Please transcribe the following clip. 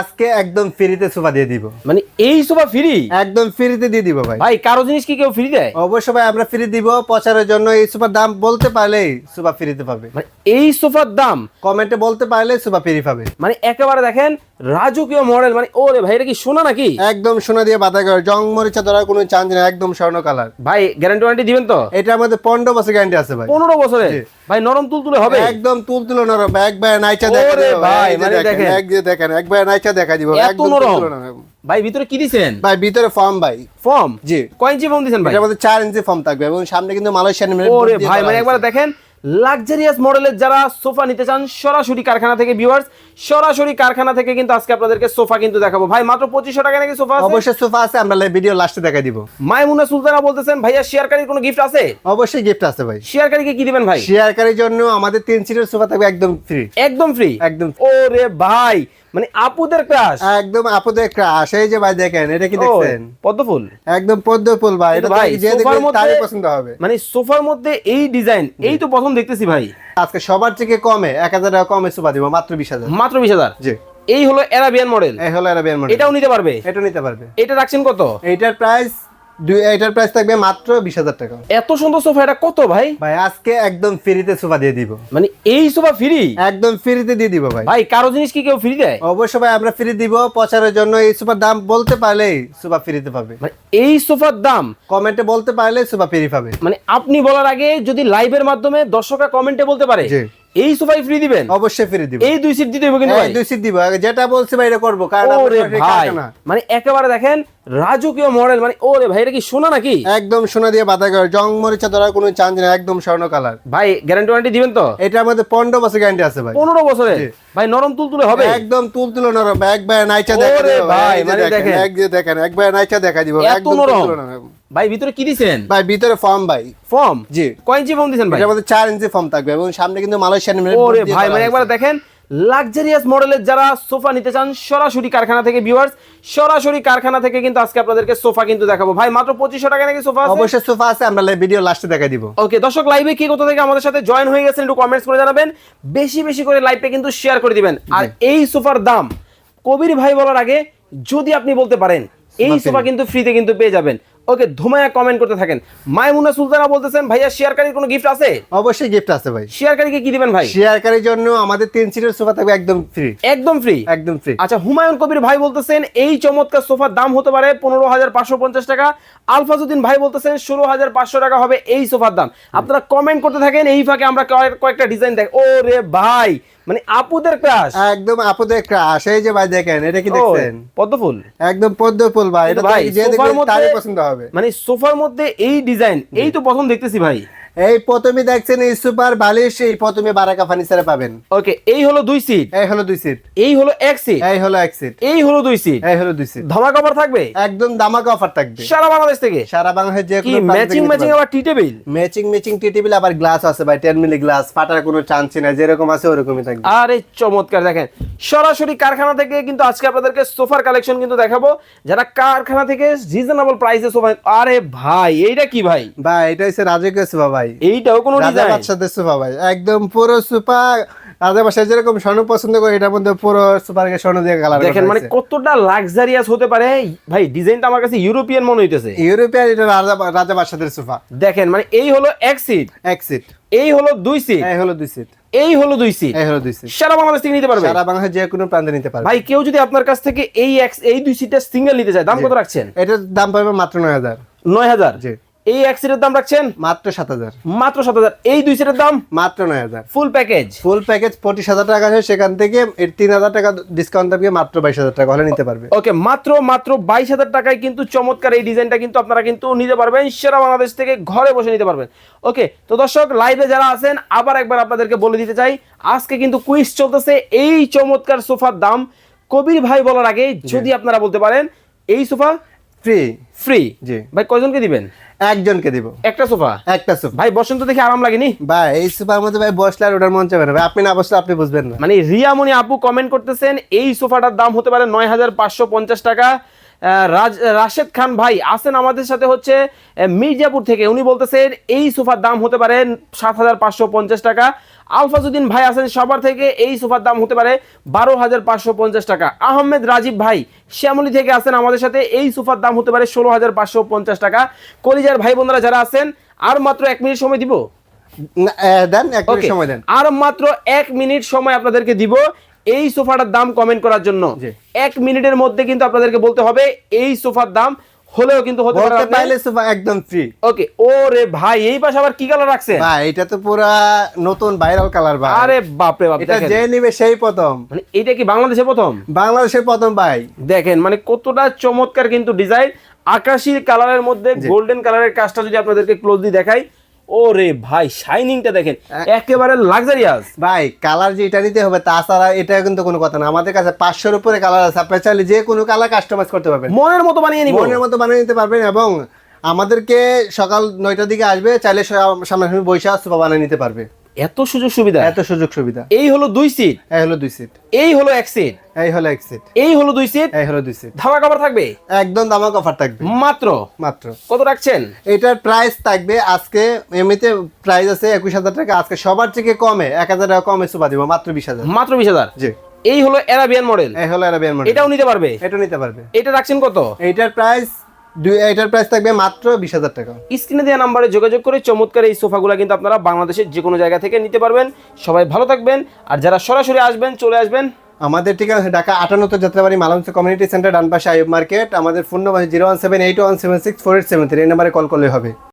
আজকে একদম ফ্রিতে সোফা দিয়ে দিব। মানে এই সোফা ফ্রি? একদম ফ্রিতে দিয়ে দিব ভাই। ভাই কারও জিনিস কি কেউ ফ্রি দেয়? অবশ্যই ভাই আমরা ফ্রি দিব। প্রচারের জন্য এই সোফার দাম বলতে পারলেই সোফা ফ্রিতে পাবে। মানে এই সোফার দাম? কমেন্টে বলতে পারলে সোফা ফ্রি পাবে। মানে একেবারে দেখেন রাজকীয় মডেল মানে ওরে ভাই এটা কি শোনা নাকি? একদম সোনা দিয়ে বাধা করে জং মরিচা ধরার কোনো চান্স নেই একদম স্বর্ণ কালার ভাই গ্যারান্টি ওয়ারেন্টি দিবেন তো? এটা আমাদের পনেরো বছর গ্যারান্টি আছে ভাই। পনেরো বছরে জি। ভাই নরম তুলতুলে হবে? একদম তুল নরম নরম ভাই নাইচা দেখা ওরে ভাই, মানে দেখেন। এক যে দেখেন এক ভাই নাইচা দেখা দিব একদম নরম। তুলতুলো। ভাই ভিতরে কি দিবেন ভাই ভিতরে ফর্ম ভাই। ফর্ম? জি। কয় ইঞ্চি ফর্ম দিবেন ভাই? এটা মধ্যে 4 ইঞ্চি ফর্ম থাকবে এবং সামনে কিন্তু মালয়েশিয়ান ওরে ভাই মানে একবার দেখেন লাক্সারিয়াস মডেলের যারা সোফা নিতে চান সরাসরি কারখানা থেকে ভিউয়ার্স সরাসরি কারখানা থেকে কিন্তু আজকে আপনাদেরকে সোফা কিন্তু দেখাবো। ভাই মাত্র পঁচিশশো টাকা নাকি সোফা আছে? অবশ্যই সোফা আছে আমরা ভিডিও লাস্টে দেখা দিব। মাইমুনা সুলতানা বলতেছেন ভাইয়া শেয়ারকারীর কোনো গিফট আছে? অবশ্যই গিফট আছে ভাই। শেয়ারকারীকে কি দিবেন ভাই? শেয়ারকারীর জন্য আমাদের তিন সিটের সোফা থাকবে একদম ফ্রি একদম ফ্রি একদম ওরে ভাই মানে আপুদের ক্রাশ একদম আপদের ক্রাশ এই যে ভাই দেখেন এটা কি দেখছেন? পদ্ম ফুল? একদম পদ্ম ফুল ভাই। এটা ভাই, যে মধ্যে- তারই পছন্দ হবে। মানে সোফার মধ্যে এই ডিজাইন এই তো প্রথম দেখতেছি ভাই। আজকে সবার থেকে কমে এক হাজার টাকা কমে সোফা দিব মাত্র বিশ হাজার। মাত্র বিশ হাজার? জি। এই হলো অ্যারাবিয়ান মডেল এই হলো এটা বের এটাও নিতে পারবে? এটা নিতে পারবে। এটা রাখছেন কত? এইটার প্রাইস এটার প্রাইস থাকবে মাত্র বিশ হাজার টাকা। এত সুন্দর সোফা এটা কত ভাই? ভাই আজকে একদম ফ্রিতে সোফা দিয়ে দিব। মানে এই সোফা ফ্রি একদম ফ্রিতে দিয়ে দিব ভাই। ভাই কারও জিনিস কি কেউ ফ্রি দেয়? অবশ্যই ভাই আমরা ফ্রি দিব প্রচারের জন্য এই সোফার দাম বলতে পারলেই সোফা ফ্রিতে পাবে। মানে এই সোফার দাম? কমেন্টে বলতে পারলে সোফা ফ্রি পাবে। মানে আপনি বলার আগে যদি লাইভের মাধ্যমে দর্শকরা কমেন্টে বলতে পারে। এই সোফাই ফ্রি দিবেন? অবশ্যই ফ্রি দিব। এই দুই সিট দিতে হবে কিন্তু ভাই। দুই সিট দিব। যেটা বলছি ভাই এটা করব। কারণ ওরে ভাই মানে একেবারে দেখেন রাজকীয় মডেল মানে ওরে ভাই এটা কি শোনা নাকি? একদম সোনা দিয়ে বাধা করে জং মরিচা ধরার কোনো চান্স নেই একদম স্বর্ণ কালার ভাই গ্যারান্টি ওয়ারেন্টি দিবেন তো? এটার মধ্যে পনেরো বছর গ্যারান্টি আছে ভাই। পনেরো বছরে ভাই নরম তুল তুলে হবে? একদম তুল তুলো নরম। একবার নাইচা দেখা ওরে ভাই, মানে দেখেন। এক যে দেখেন একবার নাইচা দেখা দিব একদম নরম। ভাই ভিতরে কি দিছেন? ভাই ভিতরে ফর্ম ভাই। ফর্ম জি। কয় ইঞ্চি ফর্ম দিছেন ভাই? এটার মধ্যে চার ইঞ্চি ফর্ম থাকবে এবং সামনে কিন্তু মালয়েশিয়ান ওরে ভাই মানে একবার দেখেন লাক্সারিয়াস মডেলের যারা সোফা নিতে চান সরাসরি কারখানা থেকে ভিউয়ার্স সরাসরি কারখানা থেকে কিন্তু আজকে আপনাদেরকে সোফা কিন্তু দেখাবো। ভাই মাত্র পঁচিশশো টাকা নাকি সোফা আছে? অবশ্যই সোফা আছে আমরা ভিডিও লাস্টে দেখা দিব। ওকে দর্শক লাইভে কে কোথা থেকে আমাদের সাথে জয়েন হয়ে গেছেন একটু কমেন্টস করে জানাবেন। বেশি বেশি করে লাইভটা কিন্তু শেয়ার করে দিবেন। আর এই সোফার দাম কবির ভাই বলার আগে যদি আপনি বলতে পারেন এই সোফা কিন্তু ফ্রিতে কিন্তু পেয়ে যাবেন। ওকে ধুমায়া কমেন্ট করতে থাকেন। মাইমুনা সুলতানা বলতেছেন ভাইয়া শেয়ারকারীর কোনো গিফট আছে? অবশ্যই গিফট আছে ভাই। শেয়ারকারীকে কি দিবেন ভাই? শেয়ারকারীর জন্য আমাদের তিন সিটের সোফা থাকবে একদম ফ্রি একদম ফ্রি একদম ফ্রি আচ্ছা হুমায়ুন কবির ভাই বলতেছেন এই চমৎকার সোফার দাম হতে পারে পনেরো হাজার পাঁচশো পঞ্চাশ টাকা। আলফাজুদ্দিন ভাই বলতেছেন ষোলো হাজার পাঁচশো টাকা হবে এই সোফার দাম। আপনারা কমেন্ট করতে থাকেন এই ফাঁকে আমরা কয়েক- কয়েকটা ডিজাইন দেখ ও রে ভাই মানে আপুদের ক্রাশ একদম আপুদের ক্রাশ এই যে ভাই দেখেন এটা কি দেখছেন? পদ্মফুল একদম পদ্মফুল ভাই এটা ভাই যে সোফার দেখবে তারই পছন্দ হবে। মানে সোফার মধ্যে এই ডিজাইন এই তো প্রথম দেখতেছি ভাই। এই প্রথমে দেখছেন এই সুপার বালিশ এই প্রথমে বারাকা ফার্নিচারে পাবেন। ওকে এই হলো দুই সিট এই হলো দুই সিট এই হলো এক সিট এই হলো এক সিট এই হলো দুই সিট এই হলো দুই সিট ধামা কভার থাকবে? একদম দামাকা অফার থাকবে। সারা বাংলাদেশ থেকে? সারা বাংলাদেশের যে কি ম্যাচিং ম্যাচিং আবার tea table matching matching tea table আবার গ্লাস আছে ভাই 10 মিলি গ্লাস ফাটার কোনো চান্স নাই যেরকম আছে ওরকমই থাকবে। আরে চমৎকার দেখেন। সরাসরি কারখানা থেকে কিন্তু আজকে আপনাদেরকে সোফার কালেকশন কিন্তু দেখাবো। যারা কারখানা থেকে রিজনেবল প্রাইসে সোফা আরে ভাই এইটা কি ভাই? ভাই এটা হচ্ছে রাজকীয় সোফা ভাই। এইটাও কোনো ডিজাইন সোফা ভাই। একদম পুরো সোফা। রাজা যেরকম স্বর্ণ পছন্দ করে এটার মধ্যে পুরো সোফাকে স্বর্ণ দিয়ে কালার দেখেন মানে কতটা লাক্সারিয়াস হতে পারে। ভাই ডিজাইনটা আমার কাছে ইউরোপিয়ান মনে হইতেছে। ইউরোপিয়ান এটা রাজা সোফা। দেখেন মানে এই হলো এক সিট এক সিট এই হলো দুই সিট এই হলো দুই সিট এই হলো দুই সিট এই হলো দুই সিট সারা বাংলাদেশ থেকে নিতে পারবে? সারা বাংলাদেশের যে কোনো প্রান্তে নিতে পারবে। ভাই কেউ যদি আপনার কাছ থেকে এই এই দুই সিটের সিঙ্গেল নিতে চায় দাম কত রাখছেন? এটার দাম পাবে মাত্র নয় হাজার। নয় হাজার? জি। এই এক সিটের দাম রাখছেন? মাত্র সাত হাজার। মাত্র সাত হাজার। এই দুই সিটের দাম? মাত্র নয় হাজার। ফুল প্যাকেজ ফুল প্যাকেজ পঁচিশ হাজার টাকা আছে সেখান থেকে এর তিন হাজার টাকা ডিসকাউন্ট থাকবে মাত্র বাইশ হাজার টাকা হলে নিতে পারবে। ওকে মাত্র মাত্র বাইশ হাজার টাকায় কিন্তু চমৎকার এই ডিজাইনটা কিন্তু আপনারা কিন্তু নিতে পারবেন সেরা বাংলাদেশ থেকে ঘরে বসে নিতে পারবেন। ওকে তো দর্শক লাইভে যারা আছেন আবার একবার আপনাদেরকে বলে দিতে চাই আজকে কিন্তু কুইজ চলতেছে এই চমৎকার সোফার দাম। কবির ভাই বলার আগে যদি আপনারা বলতে পারেন এই সোফা ফ্রি ফ্রি জি। ভাই কয়জনকে দিবেন? একজনকে দিব। একটা সোফা? একটা সোফা। ভাই বসন্ত দেখে আরাম লাগেনি? ভাই এই সোফার মধ্যে ভাই বসলে আর ওটার মন চাবে না। ভাই আপনি না বসলে আপনি বুঝবেন না। মানে রিয়ামণি আপু কমেন্ট করতেছেন এই সোফাটার দাম হতে পারে নয় হাজার পাঁচশো পঞ্চাশ টাকা। রাশেদ খান ভাই আছেন আমাদের সাথে হচ্ছে মির্জাপুর থেকে। উনি বলতেছেন এই সোফার দাম হতে পারে সাত হাজার পাঁচশো পঞ্চাশ টাকা। আলফাজুদ্দিন ভাই আছেন সবার থেকে এই সোফার দাম হতে পারে বারো হাজার পাঁচশো পঞ্চাশ টাকা। আহমেদ রাজীব ভাই শ্যামলী থেকে আছেন আমাদের সাথে এই সোফার দাম হতে পারে ষোলো হাজার পাঁচশো পঞ্চাশ টাকা। কলিজার ভাই বোনরা যারা আছেন আর মাত্র এক মিনিট সময় দিব? দেন এক মিনিট সময় দেন। আর মাত্র এক মিনিট সময় আপনাদেরকে দিব। এই সোফাটার দাম কমেন্ট করার জন্য। এক মিনিটের মধ্যে কিন্তু আপনাদেরকে বলতে হবে এই সোফার দাম হলেও কিন্তু হতে পারে পারলে সোফা একদম ফ্রি ওকে ও রে ভাই এই পাশে আবার কি কালার রাখছেন? ভাই এটা তো পুরা নতুন ভাইরাল কালার ভাই। আরে বাপরে বাপ এটা যে নিবে সেই প্রথম। মানে এটা কি বাংলাদেশে প্রথম? বাংলাদেশের প্রথম ভাই। দেখেন মানে কতটা চমৎকার কিন্তু ডিজাইন আকাশি কালারের মধ্যে গোল্ডেন কালারের কাজটা যদি আপনাদেরকে ক্লোজলি দেখাই ও রে ভাই শাইনিংটা দেখেন একেবারে লাক্সারিয়াস ভাই কালার যে এটা নিতে হবে তাছাড়া এটা কিন্তু কোনো কথা না। আমাদের কাছে পাঁচশোর উপরে কালার আছে। আপনি চাইলে যে কোনো কালার কাস্টমাইজ করতে পারবেন। মনের মতো বানিয়ে নিবেন মনের মতো বানিয়ে নিতে পারবেন এবং আমাদেরকে সকাল নয়টার দিকে আসবে চাইলে সামনাসামনি বৈশাখ সোফা বানিয়ে নিতে পারবে। এত সুযোগ সুবিধা? এত সুযোগ সুবিধা। এই হলো দুই সিট এই হলো দুই সিট এই হলো এক সিট এই হলো এক সিট এই হলো দুই সিট এই হলো দুই সিট ধামা কাপড় থাকবে? একদম দামাক অফার থাকবে। মাত্র? মাত্র। কত রাখছেন? এটার প্রাইস থাকবে আজকে এমনিতে প্রাইস আছে একুশ হাজার টাকা আজকে সবার থেকে কমে এক হাজার টাকা কমে সোফা দিব মাত্র বিশ হাজার। মাত্র বিশ হাজার? জি। এই হলো অ্যারাবিয়ান মডেল এই হলো এরা মডেল এটাও নিতে পারবে? এটা নিতে পারবে। এটা রাখছেন কত? এইটার প্রাইস দুই এটার প্রাইস থাকবে মাত্র বিশ হাজার টাকা। স্ক্রিনে দেওয়া নাম্বারে যোগাযোগ করে চমৎকার এই সোফাগুলো কিন্তু আপনারা বাংলাদেশের যে কোনো জায়গা থেকে নিতে পারবেন। সবাই ভালো থাকবেন আর যারা সরাসরি আসবেন চলে আসবেন। আমাদের ঠিকানা ঢাকা আটান্নতর যাত্রাবাড়ি মালাংস কমিউনিটি সেন্টার ডানপাশে আইব মার্কেট আমাদের phone number zero one seven eight one seven six four eight seven three এই নাম্বারে কল করলে হবে।